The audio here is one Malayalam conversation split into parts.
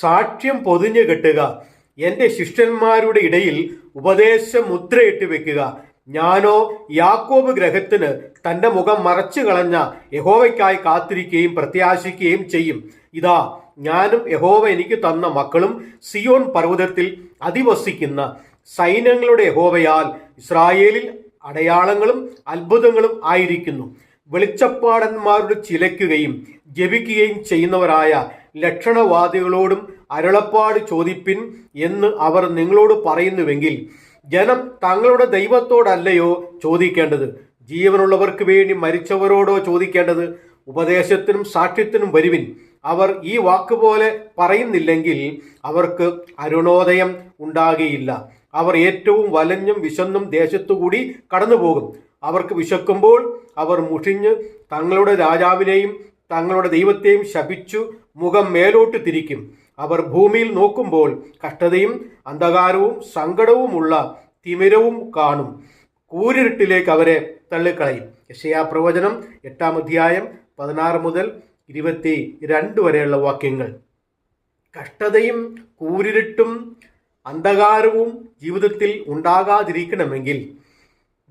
സാക്ഷ്യം പൊതിഞ്ഞു കെട്ടുക. എന്റെ ശിഷ്യന്മാരുടെ ഇടയിൽ ഉപദേശം മുദ്രയിട്ട് വെക്കുക. ഞാനോ യാക്കോബ് ഗ്രഹത്തിന് തന്റെ മുഖം മറച്ചു കളഞ്ഞ യഹോവയ്ക്കായി കാത്തിരിക്കുകയും പ്രത്യാശിക്കുകയും ചെയ്യും. ഇതാ ഞാനും യഹോവ എനിക്ക് തന്ന മക്കളും സിയോൺ പർവതത്തിൽ അധിവസിക്കുന്ന സൈന്യങ്ങളുടെ യഹോവയാൽ ഇസ്രായേലിൽ അടയാളങ്ങളും അത്ഭുതങ്ങളും ആയിരിക്കുന്നു. വെളിച്ചപ്പാടന്മാരുടെ ചിലയ്ക്കുകയും ജപിക്കുകയും ചെയ്യുന്നവരായ ലക്ഷണവാദികളോടും അരുളപ്പാട് ചോദിപ്പിൻ എന്ന് അവർ നിങ്ങളോട് പറയുന്നുവെങ്കിൽ ജനം തങ്ങളുടെ ദൈവത്തോടല്ലയോ ചോദിക്കേണ്ടത്? ജീവനുള്ളവർക്ക് വേണ്ടി മരിച്ചവരോടോ ചോദിക്കേണ്ടത്? ഉപദേശത്തിനും സാക്ഷ്യത്തിനും വരുവിൻ. അവർ ഈ വാക്കുപോലെ പറയുന്നില്ലെങ്കിൽ അവർക്ക് അരുണോദയം ഉണ്ടാകുകയില്ല. അവർ ഏറ്റവും വലഞ്ഞും വിശന്നും ദേശത്തുകൂടി കടന്നുപോകും. അവർക്ക് വിശക്കുമ്പോൾ അവർ മുഷിഞ്ഞ് തങ്ങളുടെ രാജാവിനെയും തങ്ങളുടെ ദൈവത്തെയും ശപിച്ചു മുഖം മേലോട്ട് തിരിക്കും. അവർ ഭൂമിയിൽ നോക്കുമ്പോൾ കഷ്ടതയും അന്ധകാരവും സങ്കടവുമുള്ള തിമിരവും കാണും. കൂരിരുട്ടിലേക്ക് അവരെ തള്ളിക്കളയും. യശയാ പ്രവചനം എട്ടാം അധ്യായം പതിനാറ് മുതൽ ഇരുപത്തി രണ്ട് വരെയുള്ള വാക്യങ്ങൾ. കഷ്ടതയും കൂരിരുട്ടും അന്ധകാരവും ജീവിതത്തിൽ ഉണ്ടാകാതിരിക്കണമെങ്കിൽ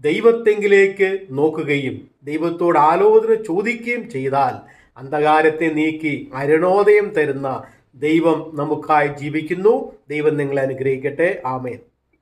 ദൈവത്തെങ്കിലേക്ക് നോക്കുകയും ദൈവത്തോട് ആലോചന ചോദിക്കുകയും ചെയ്താൽ അന്ധകാരത്തെ നീക്കി അരുണോദയം തരുന്ന ദൈവം നമുക്കായി ജീവിക്കുന്നു. ദൈവം നിങ്ങളെ അനുഗ്രഹിക്കട്ടെ. ആമേൻ.